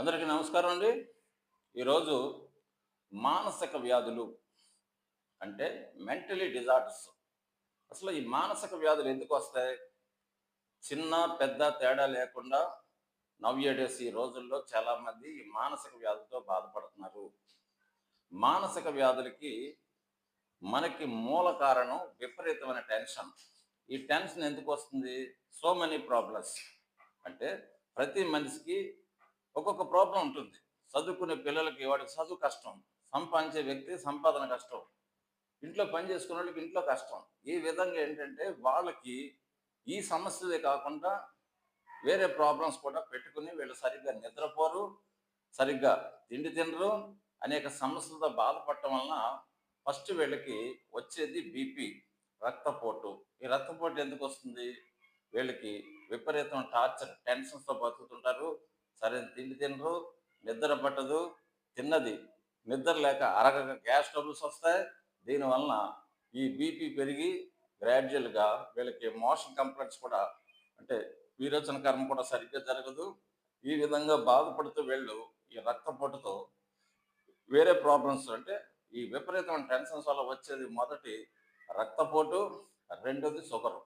అందరికీ నమస్కారం అండి. ఈరోజు మానసిక వ్యాధులు అంటే మెంటలీ డిజార్డర్స్. అసలు ఈ మానసిక వ్యాధులు ఎందుకు వస్తాయి? చిన్న పెద్ద తేడా లేకుండా నవ్యడేస్ ఈ రోజుల్లో చాలామంది ఈ మానసిక వ్యాధులతో బాధపడుతున్నారు. మానసిక వ్యాధులకి మనకి మూల కారణం విపరీతమైన టెన్షన్. ఈ టెన్షన్ ఎందుకు వస్తుంది? So many problems. అంటే ప్రతి మనిషికి ఒక్కొక్క ప్రాబ్లం ఉంటుంది. చదువుకునే పిల్లలకి వాడికి చదువు కష్టం. సంపాదించే వ్యక్తి సంపాదన కష్టం. ఇంట్లో పని చేసుకునే వాళ్ళకి ఇంట్లో కష్టం. ఈ విధంగా ఏంటంటే వాళ్ళకి ఈ సమస్యలే కాకుండా వేరే ప్రాబ్లమ్స్ కూడా పెట్టుకుని వీళ్ళు సరిగ్గా నిద్రపోరు సరిగ్గా తిండి తినరు అనేక సమస్యలతో బాధపడటం వలన ఫస్ట్ వీళ్ళకి వచ్చేది బీపీ రక్తపోటు. ఈ రక్తపోటు ఎందుకు వస్తుంది? వీళ్ళకి విపరీతం టార్చర్ టెన్షన్స్తో బతుకుతుంటారు. సరైన తిండి తినరు నిద్ర పట్టదు తిన్నది. నిద్ర లేక అరగక గ్యాస్ ట్రబుల్స్ వస్తాయి దీనివలన ఈ బీపీ పెరిగి గ్రాడ్యువల్గా వీళ్ళకి మోషన్ కంప్లైంట్స్ కూడా అంటే విరోచన కర్మ కూడా సరిగ్గా జరగదు. ఈ విధంగా బాధపడుతూ వీళ్ళు ఈ రక్తపోటుతో వేరే ప్రాబ్లమ్స్ అంటే ఈ విపరీతమైన టెన్షన్స్ వల్ల వచ్చేది మొదటి రక్తపోటు రెండోది షుగర్.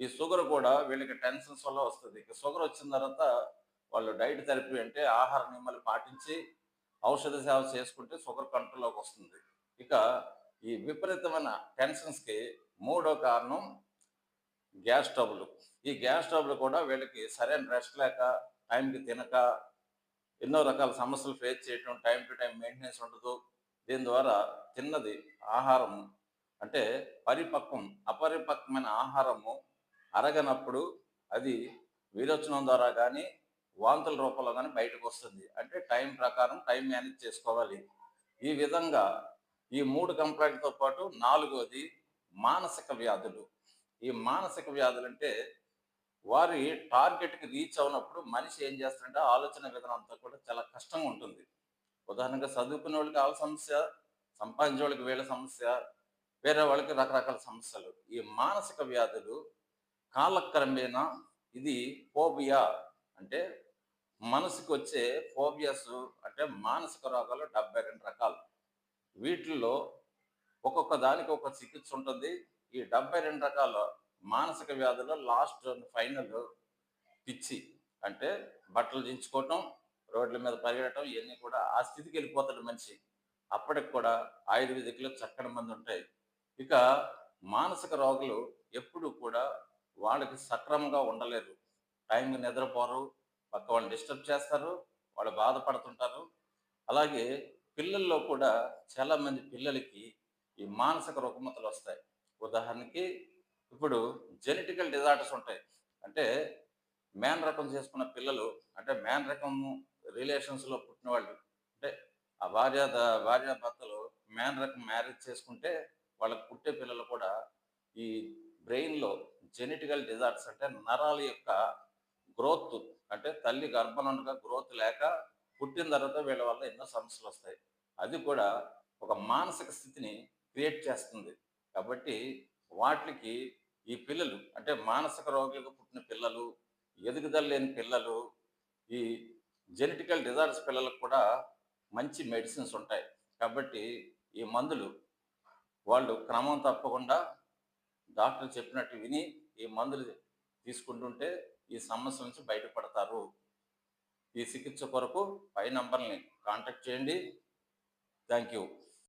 ఈ షుగర్ కూడా వీళ్ళకి టెన్షన్స్ వల్ల వస్తుంది. ఇక షుగర్ వచ్చిన తర్వాత వాళ్ళు డైట్ థెరపీ అంటే ఆహార నియమాలు పాటించి ఔషధ సేవ చేసుకుంటే షుగర్ కంట్రోల్లోకి వస్తుంది. ఇక ఈ విపరీతమైన టెన్షన్స్కి మూడో కారణం గ్యాస్ ట్రబుల్. ఈ గ్యాస్ ట్రబుల్ కూడా వీళ్ళకి సరైన రెస్ట్ లేక టైంకి తినక ఎన్నో రకాల సమస్యలు ఫేస్ చేయటం టైం టు టైం మెయింటెనెన్స్ ఉండదు. దీని ద్వారా తిన్నది ఆహారం అంటే పరిపక్వం అపరిపక్వమైన ఆహారము అరగనప్పుడు అది విరోచనం ద్వారా కానీ వాంతుల రూపంలో కానీ బయటకు వస్తుంది. అంటే టైం ప్రకారం టైం మేనేజ్ చేసుకోవాలి. ఈ విధంగా ఈ మూడు కంప్లైంట్తో పాటు నాలుగోది మానసిక వ్యాధులు. ఈ మానసిక వ్యాధులు అంటే వారి టార్గెట్కి రీచ్ అవునప్పుడు మనిషి ఏం చేస్తారంటే ఆలోచన విధానం అంతా కూడా చాలా కష్టంగా ఉంటుంది. ఉదాహరణగా చదువుకునే వాళ్ళకి వాళ్ళ సమస్య సంపాదించే వాళ్ళకి వీళ్ళ సమస్య వేరే వాళ్ళకి రకరకాల సమస్యలు. ఈ మానసిక వ్యాధులు కాలక్రమేణా ఇది ఫోబియా అంటే మనసుకు వచ్చే ఫోబియాస్ అంటే మానసిక రోగాలు డెబ్బై రెండు రకాలు. వీటిల్లో ఒక్కొక్క దానికి ఒక చికిత్స ఉంటుంది. ఈ డెబ్బై రెండు రకాల మానసిక వ్యాధులు లాస్ట్ ఫైనల్ పిచ్చి. అంటే బట్టలు దించుకోవటం రోడ్ల మీద పరిగెడటం ఇవన్నీ కూడా ఆ స్థితికి వెళ్ళిపోతాడు మనిషి. అప్పటికి కూడా ఆయుర్వేదికలో చక్కని మంది ఉంటాయి. ఇక మానసిక రోగులు ఎప్పుడు కూడా వాళ్ళకి సక్రమంగా ఉండలేరు. టైంకి నిద్రపోరు పక్క వాళ్ళు డిస్టర్బ్ చేస్తారు వాళ్ళు బాధపడుతుంటారు. అలాగే పిల్లల్లో కూడా చాలామంది పిల్లలకి ఈ మానసిక రుగ్మతలు వస్తాయి. ఉదాహరణకి ఇప్పుడు జెనెటికల్ డిజార్డర్స్ ఉంటాయి. అంటే మ్యాన్ రకం చేసుకున్న పిల్లలు అంటే మ్యాన్ రకం రిలేషన్స్లో పుట్టిన వాళ్ళు అంటే ఆ భార్య భార్య భర్తలు మ్యాన్ రకం మ్యారేజ్ చేసుకుంటే వాళ్ళకి పుట్టే పిల్లలు కూడా ఈ బ్రెయిన్లో జెనెటికల్ డిజార్డర్స్ అంటే నరాల యొక్క గ్రోత్ అంటే తల్లి గర్భం గ్రోత్ లేక పుట్టిన తర్వాత వీళ్ళ వల్ల ఎన్నో సమస్యలు వస్తాయి. అది కూడా ఒక మానసిక స్థితిని క్రియేట్ చేస్తుంది. కాబట్టి వాటికి ఈ పిల్లలు అంటే మానసిక రోగులకు పుట్టిన పిల్లలు ఎదుగుదల లేని పిల్లలు ఈ జెనెటికల్ డిజార్డర్స్ పిల్లలకు కూడా మంచి మెడిసిన్స్ ఉంటాయి. కాబట్టి ఈ మందులు వాళ్ళు క్రమం తప్పకుండా డాక్టర్ చెప్పినట్టు విని ఈ మందులు తీసుకుంటుంటే ఈ సమస్య నుంచి బయటపడతారు. ఈ చికిత్స కొరకు పై నంబర్ని కాంటాక్ట్ చేయండి. Thank you